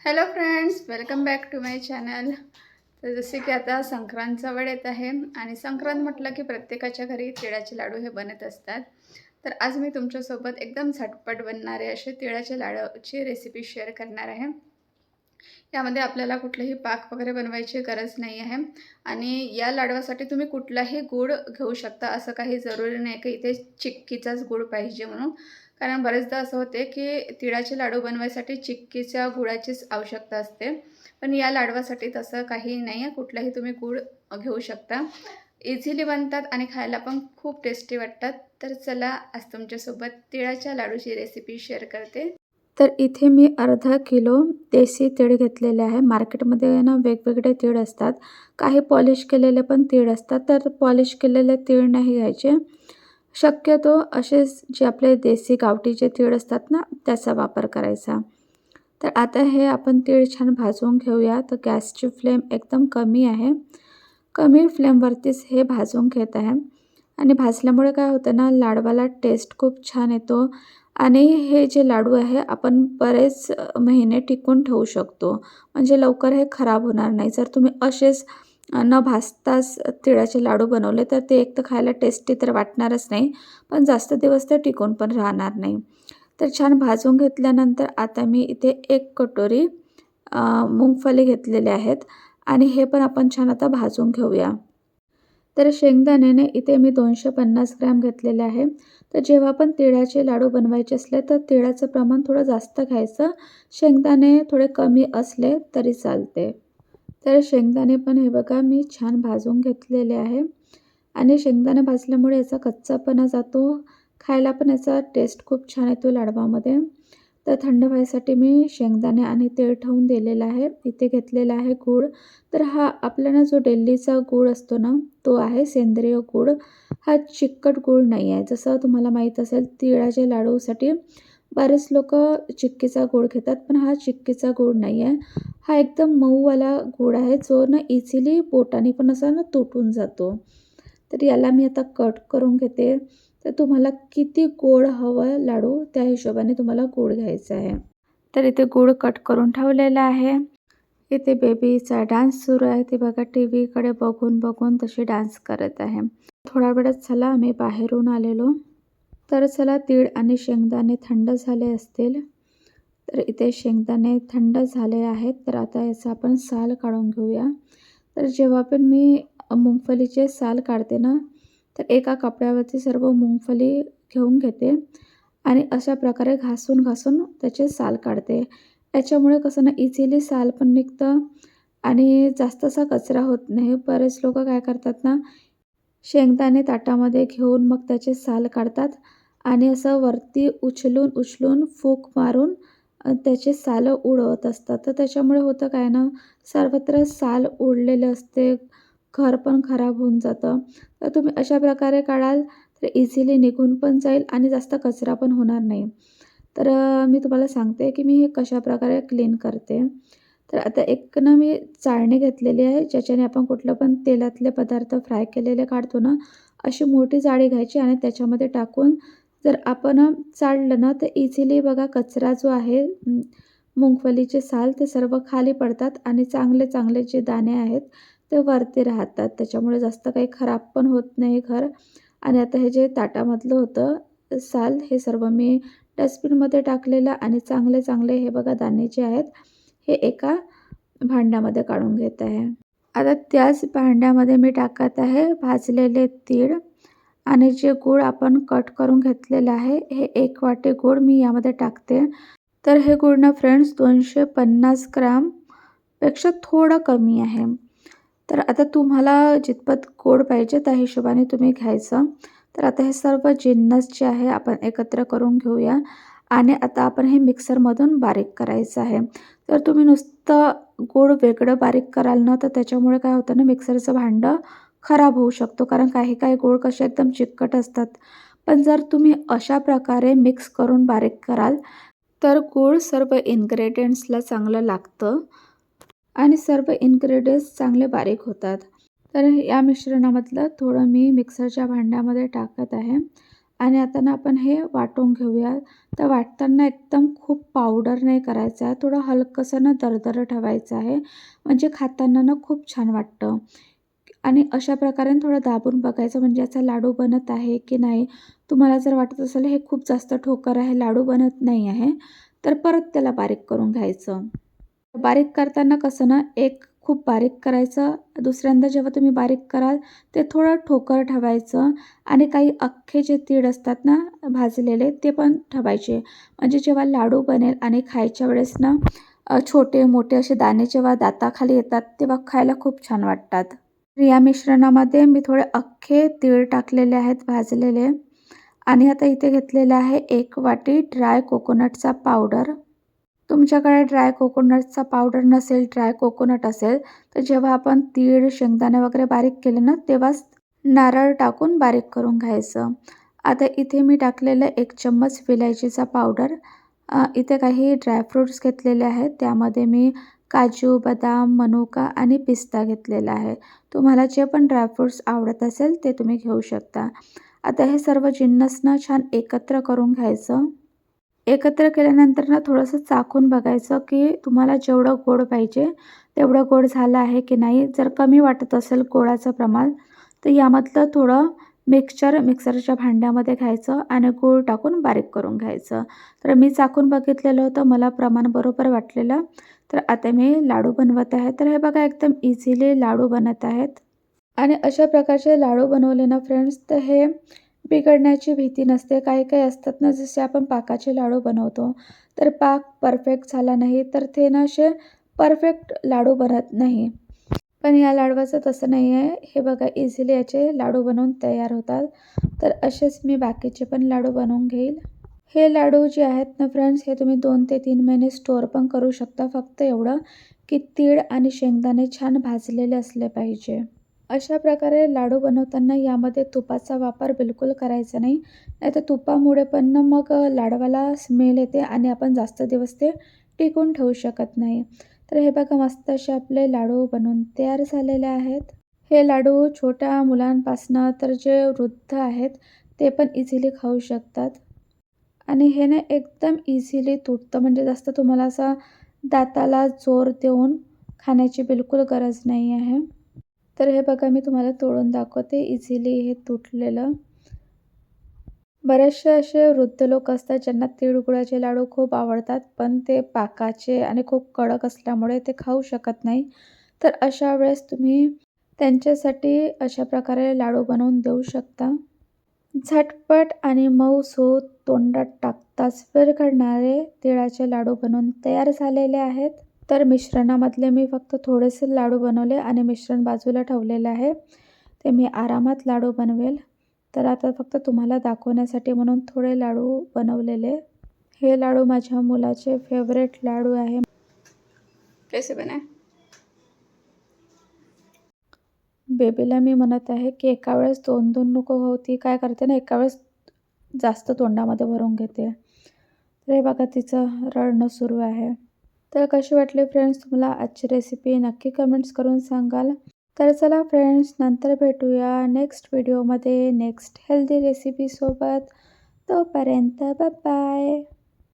Hello friends welcome back to my channel तर जसे की आता संक्रांतचा वेळ येत आहे आणि संक्रांत म्हटलं की प्रत्येकाच्या घरी तिळाचे लाडू हे बनत असतात. तर आज मी तुमच्यासोबत एकदम झटपट बनणारे असे तिळाच्या लाडूची रेसिपी शेअर करणार आहे. यामध्ये आपल्याला कुठलेही पाक वगैरे बनवायची गरज नाही आहे. आणि या लाडवासाठी तुम्ही कुठलाही गूळ घेऊ शकता असं काही जरुरी नाही की इथे चिक्कीचाच गूळ पाहिजे म्हणून. कारण बरेचदा असं होते की तिळाचे लाडू बनवायसाठी चिक्कीच्या गुळाचीच आवश्यकता असते. पण या लाडवासाठी तसं काही नाही आहे. कुठलाही तुम्ही गूळ घेऊ शकता. इझिली बनतात आणि खायला पण खूप टेस्टी वाटतात. तर चला आज तुमच्यासोबत तिळाच्या लाडूची रेसिपी शेअर करते. तर इथे मी अर्धा किलो देशी तीळ घेतलेले आहे. मार्केटमध्ये ना वेगवेगळे तीळ असतात. काही पॉलिश केलेले पण तीळ असतात. तर पॉलिश केलेले तीळ नाही घ्यायचे. शक्यतो असेच जे आपले देसी गावठी जे तीळ असतात ना त्याचा वापर करायचा. तर आता हे आपण तीळ छान भाजून घेऊया. तर गॅसची फ्लेम एकदम कमी आहे. कमी फ्लेमवरतीच हे भाजून घेत आहे. आणि भाजल्यामुळे काय होतं ना लाडवाला टेस्ट खूप छान येतो. आणि हे जे लाडू आहे आपण बरेच महिने टिकून ठेवू शकतो. म्हणजे लवकर हे खराब होणार नाही. जर तुम्ही असेच न भाजताच तिळाचे लाडू बनवले तर ते एक तर खायला टेस्टी तर वाटणारच नाही पण जास्त दिवस तर टिकून पण राहणार नाही. तर छान भाजून घेतल्यानंतर आता मी इथे एक कटोरी मुंगफली घेतलेले आहेत आणि हे पण आपण छान आता भाजून घेऊया. तर शेंगदाण्याने इथे मी दोनशे पन्नास ग्रॅम घेतलेले आहे. तर जेव्हा पण तिळाचे लाडू बनवायचे असले तर तिळाचं प्रमाण थोडं जास्त घ्यायचं. शेंगदाणे थोडे कमी असले तरी चालते. तर शेंगदाणे पण हे बघा मी छान भाजून घेतलेले आहे. आणि शेंगदाणे भाजल्यामुळे याचा कच्चापणा जातो. खायला पण याचा टेस्ट खूप छान येतो लाडवामध्ये. तर थंड व्हायसाठी मी शेंगदाणे आणि तेल ठेवून दिलेलं आहे. इथे घेतलेला आहे गूळ. तर हा आपल्याला जो डेल्लीचा गूळ असतो ना तो आहे सेंद्रिय गूळ. हा चिकट गूळ नाही आहे. जसं तुम्हाला माहीत असेल तिळाच्या लाडूसाठी बरेच लोक चिक्कीचा गोड घेतात पण हा चिक्कीचा गोड नाही आहे हा एकदम मऊवाला गूळ आहे जो ना इझिली बोटाने पण असा ना तुटून जातो. तर याला मी आता कट करून घेते. तर तुम्हाला किती गोड हवं लाडू त्या हिशोबाने तुम्हाला गोड घ्यायचा आहे. तर इथे गोड कट करून ठेवलेला आहे. इथे बेबीचा डान्स सुरू आहे. ते बघा टी व्हीकडे बघून बघून तशी डान्स करत आहे. थोडा वेळच चला आम्ही बाहेरून आलेलो. तर चला तीळ आणि शेंगदाणे थंड झाले असतील. तर इथे शेंगदाणे थंड झाले आहेत. तर आता याचा आपण साल काढून घेऊया. तर जेव्हा पण मी मुंगफलीचे साल काढते ना तर एका कपड्यावरती सर्व मुंगफली घेऊन घेते आणि अशा प्रकारे घासून घासून त्याचे साल काढते. याच्यामुळे कसं ना इझिली साल पण निघतं आणि जास्त असा कचरा होत नाही. बरेच लोक काय करतात ना शेंगदाणे ताटामध्ये घेऊन मग त्याचे साल काढतात. आणि असं वरती उचलून उचलून फूक मारून त्याचे सालं उडवत असतात. तर त्याच्यामुळे होतं काय ना सर्वत्र साल उडलेले असते घर पण खराब होऊन जातं. तर तुम्ही अशा प्रकारे काढाल तर इझिली निघून पण जाईल आणि जास्त कचरा पण होणार नाही. तर मी तुम्हाला सांगते की मी हे कशा प्रकारे क्लीन करते. तर आता एक ना मी चाळणी घेतलेली आहे ज्याच्याने आपण कुठलं पण तेलातले पदार्थ फ्राय केलेले काढतो ना अशी मोठी जाळी घ्यायची आणि त्याच्यामध्ये टाकून जर आपण चाललं ना तर इझिली बघा कचरा जो आहे मुंगफलीचे साल ते सर्व खाली पडतात आणि चांगले चांगले जे दाणे आहेत ते वरती राहतात. त्याच्यामुळे जास्त काही खराब पण होत नाही घर. आणि आता हे जे ताटामधलं होतं साल हे सर्व मी डस्टबिनमध्ये टाकलेलं आणि चांगले चांगले हे बघा दाणे जे आहेत हे एका भांड्यामध्ये काढून घेत आहे. आता त्याच भांड्यामध्ये मी टाकत आहे भाजलेले तीळ. आणि जे गूळ आपण कट करून घेतलेलं आहे हे एक वाटे गूळ मी यामध्ये टाकते. तर हे गूळ ना फ्रेंड्स दोनशे पन्नास ग्रामपेक्षा थोडं कमी आहे. तर आता तुम्हाला जितपत गोड पाहिजे त्या हिशोबाने तुम्ही घ्यायचं. तर आता हे सर्व जिन्नस जे आहे आपण एकत्र करून घेऊया. आणि आता आपण हे मिक्सरमधून बारीक करायचं आहे. तर तुम्ही नुसतं गोड वेगळं बारीक कराल ना तर त्याच्यामुळे काय होतं ना मिक्सरचं भांडं खराब होऊ शकतो. कारण काही काही गोड कसे एकदम चिकट असतात. पण जर तुम्ही अशा प्रकारे मिक्स करून बारीक कराल तर गूळ सर्व इन्ग्रेडियंट्सला चांगलं लागतं आणि सर्व इन्ग्रेडियंट्स चांगले बारीक होतात. तर या मिश्रणामधलं थोडं मी मिक्सरच्या भांड्यामध्ये टाकत आहे. आणि आता ना आपण हे वाटून घेऊया. तर वाटताना एकदम खूप पावडर नाही करायचं आहे. थोडं हलकंसं ना दरदर ठेवायचं आहे. म्हणजे खाताना ना खूप छान वाटतं. आणि अशा प्रकारे थोडं दाबून बघायचं म्हणजे याचा लाडू बनत आहे की नाही? तुम्हाला जर वाटत असेल हे खूप जास्त ठोकर आहे लाडू बनत नाही आहे तर परत त्याला बारीक करून घ्यायचं. बारीक करताना कसं ना एक खूप बारीक करायचं दुसऱ्यांदा जेव्हा तुम्ही बारीक कराल ते थोडं ठोकर ठेवायचं आणि काही अख्खे जे तीळ असतात ना भाजलेले ते पण ठेवायचे. म्हणजे जेव्हा लाडू बनेल आणि खायच्या वेळेस ना छोटे मोठे असे दाणे जेव्हा दाताखाली येतात तेव्हा खायला खूप छान वाटतात. या मिश्रणामध्ये मी थोडे अख्खे तीळ टाकलेले आहेत भाजलेले. आणि आता इथे घेतलेलं आहे एक वाटी ड्राय कोकोनटचा पावडर तुमच्याकडे ड्राय कोकोनटचा पावडर नसेल ड्राय कोकोनट असेल तर जेव्हा आपण तीळ शेंगदाणे वगैरे बारीक केले ना तेव्हाच नारळ टाकून बारीक करून घ्यायचं. आता इथे मी टाकलेलं एक चम्मच विलायचीचा पावडर इथे काही ड्रायफ्रूट्स घेतलेले आहेत त्यामध्ये मी काजू बदाम मनुका आणि पिस्ता घेतलेला आहे. तुम्हाला जे पण ड्रायफ्रूट्स आवडत असेल ते तुम्ही घेऊ शकता. आता हे सर्व जिन्नसनं छान एकत्र करून घ्यायचं. एकत्र केल्यानंतर ना थोडंसं चाखून बघायचं की तुम्हाला जेवढं गोड पाहिजे तेवढं गोड झालं आहे की नाही जर कमी वाटत असेल गोडाचं प्रमाण तर यामधलं थोडं मिक्सचर मिक्सरच्या भांड्यामध्ये घ्यायचं आणि गूळ टाकून बारीक करून घ्यायचं. तर मी चाखून बघितलेलं होतं मला प्रमाण बरोबर वाटलेलं. तर आता मी लाडू बनवत आहे. तर हे बघा एकदम इझिली लाडू बनत आहेत. आणि अशा प्रकारचे लाडू बनवले ना फ्रेंड्स तर हे बिघडण्याची भीती नसते. काही काही असतात ना जसे आपण पाकाचे लाडू बनवतो तर पाक परफेक्ट झाला नाही तर ते ना असे परफेक्ट लाडू बनत नाही. पण या लाडवाचं तसं नाही आहे हे बघा इझिली याचे लाडू बनवून तयार होतात. तर असेच मी बाकीचे पण लाडू बनवून घेईल. हे लाडू जे आहेत ना फ्रेंड्स हे तुम्ही दोन ते तीन महिने स्टोअर पण करू शकता. फक्त एवढं की तीळ आणि शेंगदाणे छान भाजलेले असले पाहिजे. अशा प्रकारे लाडू बनवताना यामध्ये तुपाचा वापर बिलकुल करायचा नाही. नाही तर तुपामुळे पण ना मग लाडवाला स्मेल येते आणि आपण जास्त दिवस ते टिकून ठेवू शकत नाही. तर हे बघा मस्त असे आपले लाडू बनवून तयार झालेले आहेत. हे लाडू छोट्या मुलांपासनं तर जे वृद्ध आहेत ते पण इझिली खाऊ शकतात. आणि हे ना एकदम इझिली तुटतं. म्हणजे जास्त तुम्हाला असा दाताला जोर देऊन खाण्याची बिलकुल गरज नाही आहे. तर हे बघा मी तुम्हाला तोडून दाखवते. इझिली हे तुटलेलं. बरेचसे असे वृद्ध लोक असतात ज्यांना तिळगुळाचे लाडू खूप आवडतात पण ते पाकाचे आणि खूप कडक असल्यामुळे ते खाऊ शकत नाही. तर अशा वेळेस तुम्ही त्यांच्यासाठी अशा प्रकारे लाडू बनवून देऊ शकता. झटपट आणि मऊसूत तोंडात टाकताच विरघळणारे तिळाचे लाडू बनवून तयार झालेले आहेत. तर मिश्रणामधले मी फक्त थोडेसे लाडू बनवले आणि मिश्रण बाजूला ठेवलेलं आहे. ते मी आरामात लाडू बनवेल. तर आता फक्त तुम्हाला दाखवण्यासाठी म्हणून थोडे लाडू बनवलेले. हे लाडू माझ्या मुलाचे फेवरेट लाडू आहे. कैसे बनाए बेबीला मी म्हणत आहे की एका वेळेस दोन दोन नको होती काय करते ना एका वेळेस जास्त तोंडामध्ये भरून घेते. तर हे बघा तिचं रडणं सुरू आहे. तर कशी वाटली फ्रेंड्स तुम्हाला आजची रेसिपी नक्की कमेंट्स करून सांगाल? तर चला फ्रेंड्स नंतर भेटूया नेक्स्ट व्हिडिओमध्ये नेक्स्ट हेल्दी रेसिपीसोबत तोपर्यंत बाय